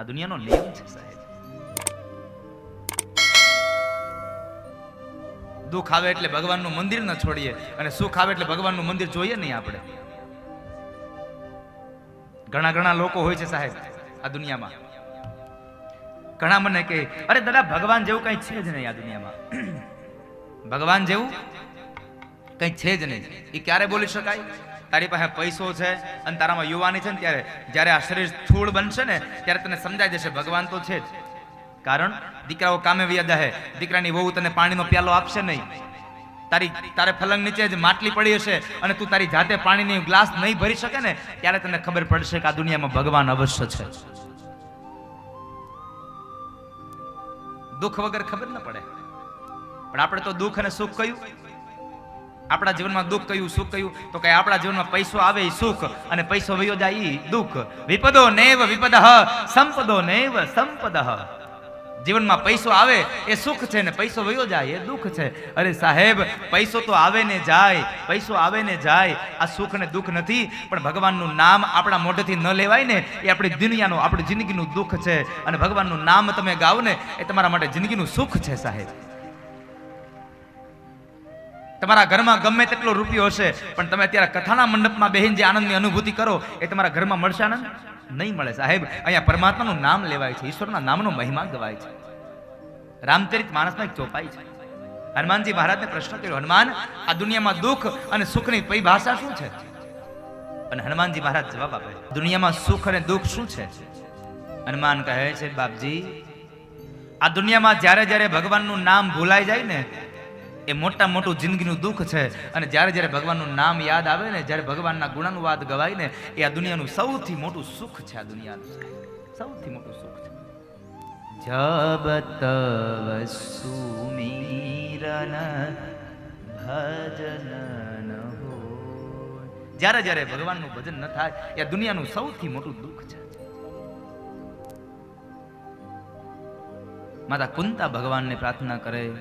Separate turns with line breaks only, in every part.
આ દુનિયાનો નિયમ છે સાહેબ દુઃખ આવે એટલે ભગવાનનું મંદિર ન છોડીએ અને સુખ આવે એટલે ભગવાનનું મંદિર જોઈએ નહીં આપણે. ઘણા ઘણા લોકો હોય છે સાહેબ આ દુનિયામાં. ઘણા મને કહે અરે દાદા, ભગવાન જેવું કઈ છે જ નહીં આ દુનિયામાં. ભગવાન જેવું કઈ છે જ નહીં. એ ક્યારે બોલી શકાય? તારી પાસે પૈસો છે અને તારામાં યુવાની છે ને ત્યારે જ્યારે આ શરીર સ્થૂળ બનશે ને ત્યારે તને સમજાઈ જશે, ભગવાન તો છે જ. કારણ દીકરાઓ કામે વ્યાદા હે. દીકરાની વહુ તને પાણીનો પ્યાલો આપશે નહીં. તારી, તારે ફલંગ નીચે જ માટલી પડી હશે અને તું તારી જાતે પાણીની ગ્લાસ નહીં ભરી શકે ને ત્યારે તને ખબર પડશે કે આ દુનિયામાં ભગવાન અવશ્ય છે. દુઃખ વગર ખબર ન પડે. પણ આપણે તો દુઃખ અને સુખ કયું આપણા જીવનમાં દુઃખ કયું, સુખ કયું? તો કે આપણા જીવનમાં પૈસો આવે એ સુખ અને પૈસો વયો જાય એ દુઃખ. વિપદો નેવ વિપદ સંપદો નેવ સંપદ જીવનમાં પૈસો આવે એ સુખ છે ને પૈસો વયો જાય એ દુઃખ છે. અરે સાહેબ, પૈસો તો આવે ને જાય, પૈસો આવે ને જાય. આ સુખ ને દુઃખ નથી, પણ ભગવાનનું નામ આપણા મોઢેથી ન લેવાય ને એ આપણી દુનિયાનું, આપણી જિંદગીનું દુઃખ છે. અને ભગવાનનું નામ તમે ગાઓ ને એ તમારા માટે જિંદગીનું સુખ છે સાહેબ. તમારા ઘરમાં ગમે તેટલો રૂપિયો હશે, પણ તમે અત્યારે કથાના મંડપમાં બેહીને જે આનંદની અનુભૂતિ કરો, એ તમારા ઘરમાં મળશે આનંદ? નહીં મળે સાહેબ. અહીંયા પરમાત્માનું નામ લેવાય છે, ઈશ્વરના નામનો મહિમા ગવાય છે. રામચરિત માણસમાં એક ચોપાઈ છે. હનુમાનજી મહારાજને પ્રશ્ન કર્યો, હનુમાન, આ દુનિયામાં દુઃખ અને સુખની પરિભાષા શું છે? અને હનુમાનજી મહારાજ જવાબ આપે, દુનિયામાં સુખ અને દુઃખ શું છે? હનુમાન કહે છે, બાપજી, આ દુનિયામાં જ્યારે જ્યારે ભગવાનનું નામ ભૂલાઈ જાય ને એ મોટા મોટું જિંદગીનું દુઃખ છે. અને જ્યારે જ્યારે ભગવાનનું નામ યાદ આવે ને, જ્યારે ભગવાનના ગુણાનુવાદ ગવાય ને, એ આ દુનિયાનું સૌથી મોટું સુખ છે આ દુનિયાનું. સૌથી મોટું સુખ છે. જબ તવ સુમીરન ભજન જ્યારે જ્યારે ભગવાનનું ભજન ન થાય, એ દુનિયાનું સૌથી મોટું દુઃખ છે. માતા કુંતા ભગવાનને પ્રાર્થના કરે.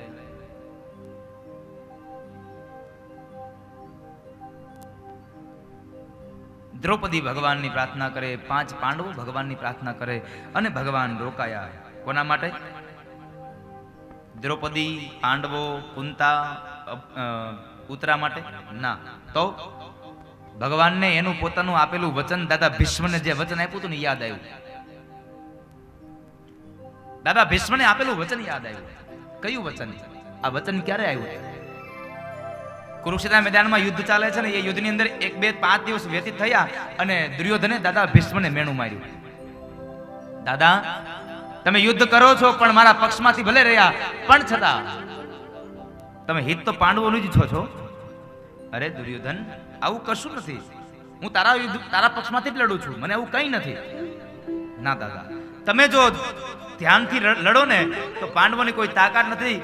દ્રૌપદી ભગવાનની પ્રાર્થના કરે, પાંચ પાંડવો ભગવાનની પ્રાર્થના કરે અને ભગવાન રોકાયા. કોના માટે? દ્રૌપદી, પાંડવો, કુંતા ઉતરા માટે? ના. તો? ભગવાનને એનું પોતાનું આપેલું વચન દાદા ભીષ્મને જે વચન આપ્યું હતું ને યાદ આવ્યું. દાદા ભીષ્મને આપેલું વચન યાદ આવ્યું. કયું વચન? આ વચન ક્યારે આવ્યું? કુરુક્ષેત્ર મેદાનમાં યુદ્ધ ચાલે છે ને, એ યુદ્ધની અંદર એક બે પાંચ દિવસ વ્યતીત થયા અને દુર્યોધને દાદા ભીષ્મને મેણું માર્યું. દાદા, તમે યુદ્ધ કરો છો, પણ મારા પક્ષમાંથી ભલે રહ્યા, પણ છતાં તમે હિત તો પાંડવોનું જ છો છો. અરે દુર્યોધન, આવું કશું નથી. હું તારા યુદ્ધ, તારા પક્ષમાંથી જ લડું છું. મને આવું કંઈ નથી. ના દાદા, તમે જો ધ્યાનથી લડો ને, તો પાંડવોની કોઈ તાકાત નથી.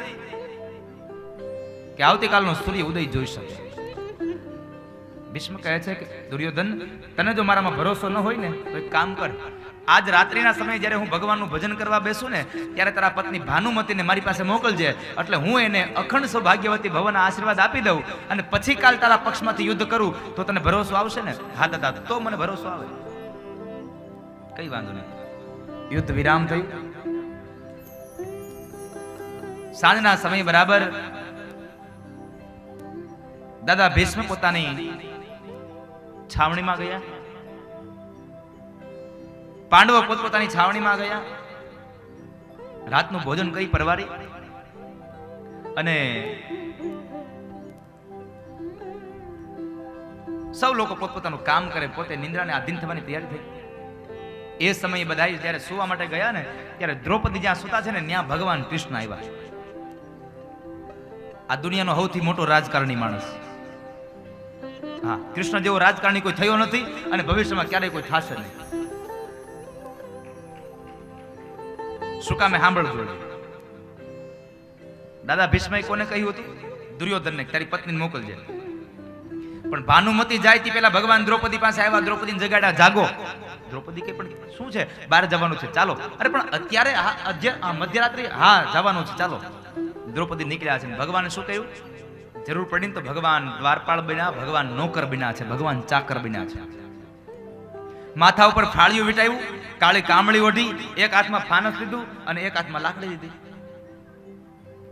કે આવતીકાલનો સૂર્ય ઉદય જોઈ શકશે ભીષ્મ કહે છે કે, દુર્યોધન, તને જો મારામાં ભરોસો ન હોય ને, તો એક કામ કર. આજ રાત્રિના સમયે જ્યારે હું ભગવાનનું ભજન કરવા બેસું ને, ત્યારે તારા પત્ની ભાનુમતીને મારી પાસે મોકલજે. એટલે હું એને અખંડ સૌભાગ્યવતી ભવનના આશીર્વાદ આપી દઉં અને પછી કાલ તારા પક્ષમાંથી યુદ્ધ કરું, તો તને ભરોસો આવશે ને? હા, દાદા, તો મને ભરોસો આવે. કઈ વાંધો નહીં. યુદ્ધ વિરામ થયું. સાંજના સમય બરાબર દાદા ભીષ્મ પોતાની છાવણીમાં ગયા. પાંડવો પોતપોતાની છાવણીમાં ગયા. રાતનું ભોજન કઈ પરવારી. અને સૌ લોકો પોતપોતાનું કામ કરે, પોતે નિંદ્રાને આધીન થવાની તૈયારી થઈ. એ સમયે બધા જ્યારે સુવા માટે ગયા ને, ત્યારે દ્રૌપદી જ્યાં સુતા છે ને, ત્યાં ભગવાન કૃષ્ણ આવ્યા. આ દુનિયાનો સૌથી મોટો રાજકારણી માણસ. હા, કૃષ્ણ જેવો રાજકારણી કોઈ થયો નથી અને ભવિષ્યમાં ક્યારેય કોઈ થશે નહીં. શું કામે સાંભળજો દાદા ભીષ્મએ કોને કહ્યું હતું? દુર્યોધનને તારી પત્નીને મોકલજે. પણ ભાનુમતી જાય તે પેલા ભગવાન દ્રૌપદી પાસે આવ્યા, દ્રૌપદીને જગાડ્યા, જાગો. દ્રૌપદી કે, પણ શું છે? બહાર જવાનું છે, ચાલો. અરે, પણ અત્યારે મધ્યરાત્રિ, હા, જવાનું છે, ચાલો. દ્રૌપદી નીકળ્યા છે. ભગવાને શું કહ્યું? જરૂર પડી ને તો ભગવાન દ્વારપાળ બન્યા, ભગવાન નોકર બન્યા છે, ભગવાન ચાકર બન્યા છે. માથા ઉપર ફાળિયું વીટાવ્યું, કાળી કામળી ઓઢી, એક હાથમાં ફાનસ લીધું અને એક હાથમાં લાકડી લીધી.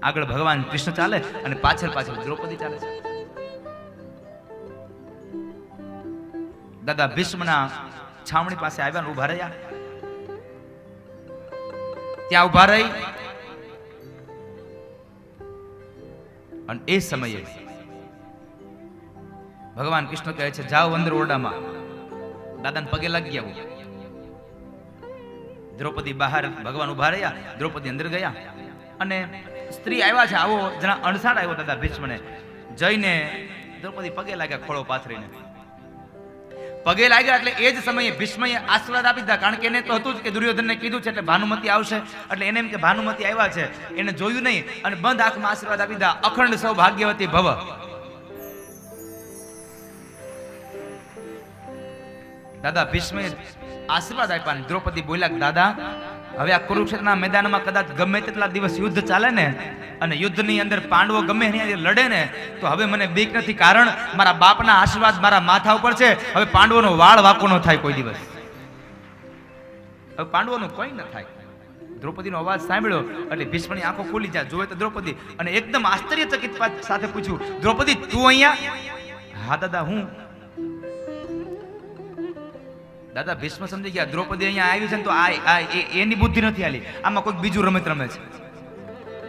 આગળ ભગવાન કૃષ્ણ ચાલે અને પાછળ પાછળ દ્રૌપદી ચાલે છે. દાદા ભીષ્મના છાવણી પાસે આવ્યા ઊભા રહ્યા. ત્યાં ઊભા રહી અને એ સમયે ભગવાન કૃષ્ણ કહે છે, જાઓ અંદર ઓરડામાં. દાદાને પગે લાગી આવું. દ્રૌપદી બહાર, ભગવાન ઊભા રહ્યા, દ્રૌપદી અંદર ગયા અને સ્ત્રી આવ્યા છે, આવો જણા અણસાડ આવ્યો, દાદા ભીષ્મને. જઈને દ્રૌપદી પગે લાગ્યા ખોળો પાથરીને. પગે લાગ્યા એટલે એ જ સમયે ભીષ્મએ આશીર્વાદ આપી દીધા. કારણ કે એને તો હતું જ કે દુર્યોધનને કીધું છે એટલે ભાનુમતી આવશે. એટલે એને એમ કે ભાનુમતી આવ્યા છે. એને જોયું નહીં અને બંધ આંખમાં આશીર્વાદ આપી દીધા. અખંડ સૌ ભાગ્યવતી ભવ. દાદા, ભીષ્મએ આશીર્વાદ આપ્યા દ્રૌપદી બોલ્યા દાદા હવે આ કુરુક્ષેત્રના મેદાનમાં કદાચ ગમે તેટલા દિવસ યુદ્ધ ચાલે ને અને યુદ્ધની અંદર પાંડવો ગમે એની લડે ને, તો હવે મને બીક નથી કારણ મારા બાપના આશીર્વાદ મારા માથા ઉપર છે. હવે પાંડવોનો વાળ વાકો ન થાય કોઈ દિવસ. હવે પાંડવોનું કોઈ ન થાય. દ્રૌપદીનો અવાજ સાંભળ્યો એટલે ભીષ્મની આંખો ખુલી જાય. જોવે તો દ્રૌપદી અને એકદમ આશ્ચર્યચકિત સાથે પૂછ્યું, દ્રૌપદી, તું અહીંયા? હા, દાદા, હું. દાદા, ભીષ્મ સમજી ગયા, દ્રૌપદી અહીંયા આવી છે ને તો આ એની બુદ્ધિ નથી આલી આમાં કોઈક બીજું રમત રમે છે.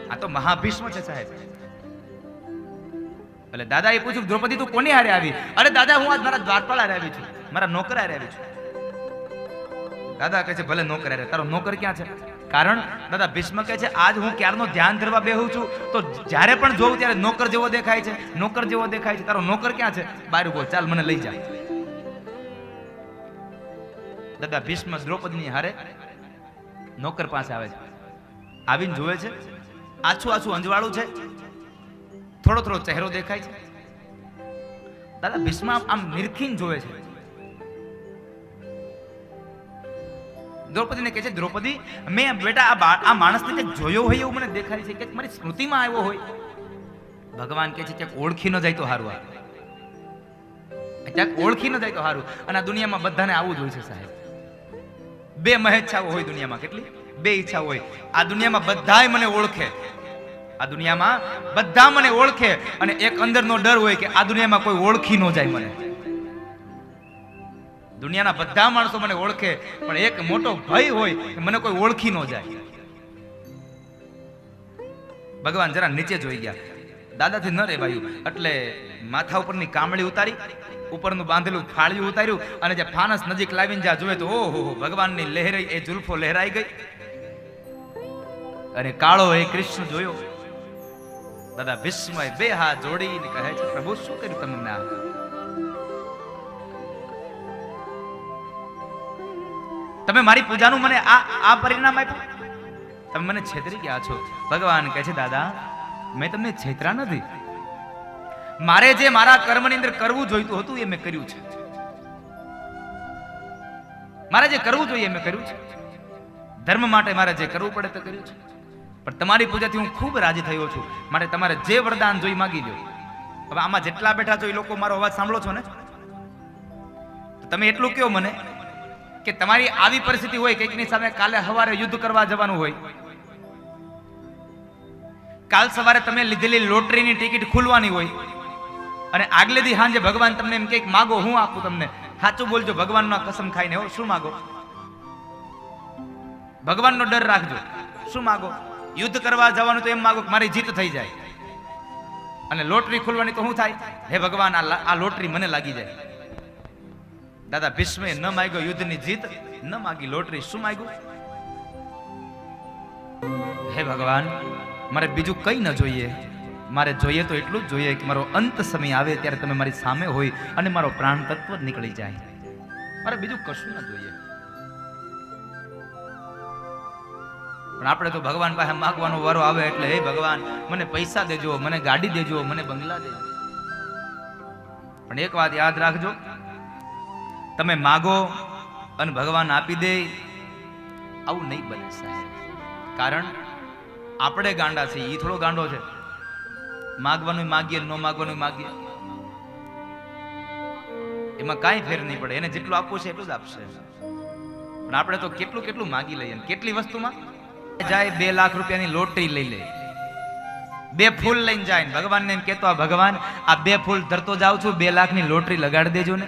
આ તો મહાભીષ્મ છે સાહેબ. એટલે દાદા એ પૂછ્યું, દ્રૌપદી, તું કોની હારે આવી? અરે દાદા, હું આજ મારા દ્વારપાળ હારે આવી છું. મારા નોકર હારે આવી છું. દાદા કહે છે, ભલે નોકર હારે તારો નોકર ક્યાં છે? કારણ, દાદા, ભીષ્મ કહે છે, આજ હું ક્યારનો ધ્યાન ધરવા બેહું છું, તો જ્યારે પણ જોઉં ત્યારે નોકર જેવો દેખાય છે, નોકર જેવો દેખાય છે, તારો નોકર ક્યાં છે? બહાર ઊભો ચાલ મને લઈ જા. દાદા ભીષ્મ દ્રૌપદીની હારે નોકર પાસે આવે છે. આવીને જોવે છે. આછું આછું અંજવાળું છે. થોડો થોડો ચહેરો દેખાય છે. દાદા ભીષ્મ આમ નિરખીને જોવે છે. દ્રૌપદીને કહે છે, દ્રૌપદી, મેં બેટા આ આ માણસને કંઈક જોયો હોય એવું મને દેખાય છે. કે મારી સ્મૃતિમાં આવ્યો હોય. ભગવાન કહે છે, ક્યાંક ઓળખી ન જાય તો સારું આ. ક્યાંક ઓળખી ન જાય તો સારું અને આ દુનિયામાં બધાને આવું જ છે સાહેબ. બે મહેચ્છાઓ હોય દુનિયામાં, કેટલી? બે ઈચ્છા હોય. આ દુનિયામાં બધાય મને ઓળખે. આ દુનિયામાં બધા મને ઓળખે અને એક અંદરનો ડર હોય કે આ દુનિયામાં કોઈ ઓળખી ન જાય મને. દુનિયાના બધા માણસો મને ઓળખે, પણ એક મોટો ભય હોય કે મને કોઈ ઓળખી ન જાય. ભગવાન જરા નીચે જોઈ ગયા. દાદાથી ન રેવાયું, એટલે માથા ઉપરની કામળી ઉતારી ઉપરનું બાંધેલું ફાળિયું ઉતાર્યું અને જે ફાનસ નજીક લાવીને જ્યાં જોવે તો ઓહો ભગવાનની લહેરાઈ એ જુલ્ફો લહેરાઈ ગઈ. અને કાળો એ કૃષ્ણ જોયો. દાદા ભીષ્મએ બે હાથ જોડીને કહે છે, પ્રભુ, શું કર્યું તમે આ? તમે મારી પૂજાનું મને આ આ પરિણામ આપ્યું? તમે મને છેતરી ગયા છો. ભગવાન કહે છે, દાદા, મેં તમને છેતરા નથી. મારે જે મારા કર્મની અંદર કરવું જોઈતું હતું એ મેં કર્યું છે. મારે જે કરવું જોઈએ મેં કર્યું છે. ધર્મ માટે મારે જે કરવું પડે તે કર્યું છે. પણ તમારી પૂજાથી હું ખૂબ રાજી થયો છું. માટે તમારે જે વરદાન જોઈ માગી લો હવે આમાં જેટલા બેઠા છો એ લોકો મારો અવાજ સાંભળો છો ને? તમે એટલું કહો મને કે તમારી આવી પરિસ્થિતિ હોય કંઈકની સામે કાલે સવારે યુદ્ધ કરવા જવાનું હોય. કાલ સવારે તમે લીધેલી લોટરીની ટિકિટ ખુલવાની હોય. અને આગલે દી સાંજે ભગવાન તમને એમ કંઈક માગો, હું આપું તમને. સાચું બોલજો, ભગવાનનો કસમ ખાઈને. હો, શું માગો? ભગવાનનો ડર રાખજો. શું માગો? યુદ્ધ કરવા જવાનું તો એમ માગો કે, મારી જીત થઈ જાય. અને લોટરી ખોલવાની તો શું થાય? હે ભગવાન આ લોટરી મને લાગી જાય. દાદા, ભીષ્મે ન માગ્યો યુદ્ધની જીત, ન માગી લોટરી. શું માગ્યું? હે ભગવાન, મારે બીજું કંઈ ન જોઈએ. મારે જોઈએ તો એટલું જ જોઈએ કે મારો અંત સમય આવે ત્યારે તમે મારી સામે હોય અને મારો પ્રાણ તત્વ નીકળી જાય. મારે બીજું કશું ન જોઈએ. પણ આપણે તો ભગવાન પાસે માગવાનો વારો આવે એટલે, હે ભગવાન, મને પૈસા દેજો, મને ગાડી દેજો, મને બંગલા દેજો. પણ એક વાત યાદ રાખજો, તમે માગો અને ભગવાન આપી દે, આવું નહીં બને સાહેબ. કારણ, આપણે ગાંડા છીએ એ થોડો ગાંડો છે. માગવાનું માગીએ ન માગવાનું માગીએ. એમાં કાંઈ ફેર નહીં પડે. એને જેટલું આપવું છે એટલું જ આપશે. પણ આપણે તો કેટલું કેટલું માગી લઈએ કેટલી વસ્તુમાં? જાય બે લાખ રૂપિયાની લોટરી લઈ લે. બે ફૂલ લઈને જાય ને ભગવાનને એમ કહેતો, આ ભગવાન, આ બે ફૂલ ધરતો જાઉં છું, બે લાખની લોટરી લગાડી દેજો ને.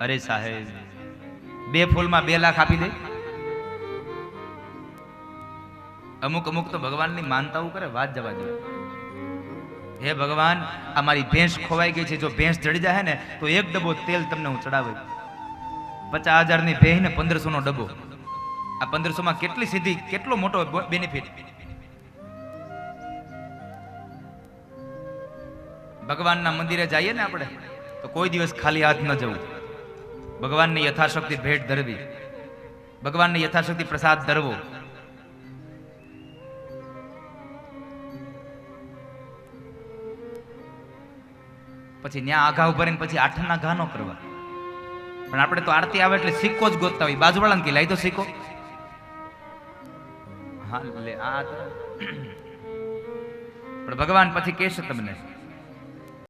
અરે સાહેબ, બે ફૂલમાં બે લાખ આપી દે. અમુક અમુક તો ભગવાનની માનતાઓ કરે, વાત જવા દે. હે ભગવાન, આ મારી ભેંસ ખોવાઈ ગઈ છે, જો ભેંસ જડી જાય ને, તો એક ડબ્બો તેલ તમને હું ચડાવી પચાસ હજારની ભેંસ ને પંદરસો નો ડબ્બો આ પંદરસો માં કેટલી સીધી, કેટલો મોટો બેનિફિટ ભગવાનના મંદિરે જઈએ ને આપણે, તો કોઈ દિવસ ખાલી હાથ ન જવું. ભગવાનની યથાશક્તિ ભેટ ધરવી. ભગવાનની યથાશક્તિ પ્રસાદ ધરવો. પછી ન્યા આઘા ઊભા રહીને પછી આઠમના ઘા નો કરવા. પણ આપણે તો આરતી આવે એટલે સિક્કો જ ગોતતા હોય. બાજુવાળાને કે, લઈ તો સિક્કો. હા, લે, આ પણ ભગવાન પછી કહેશે તમને.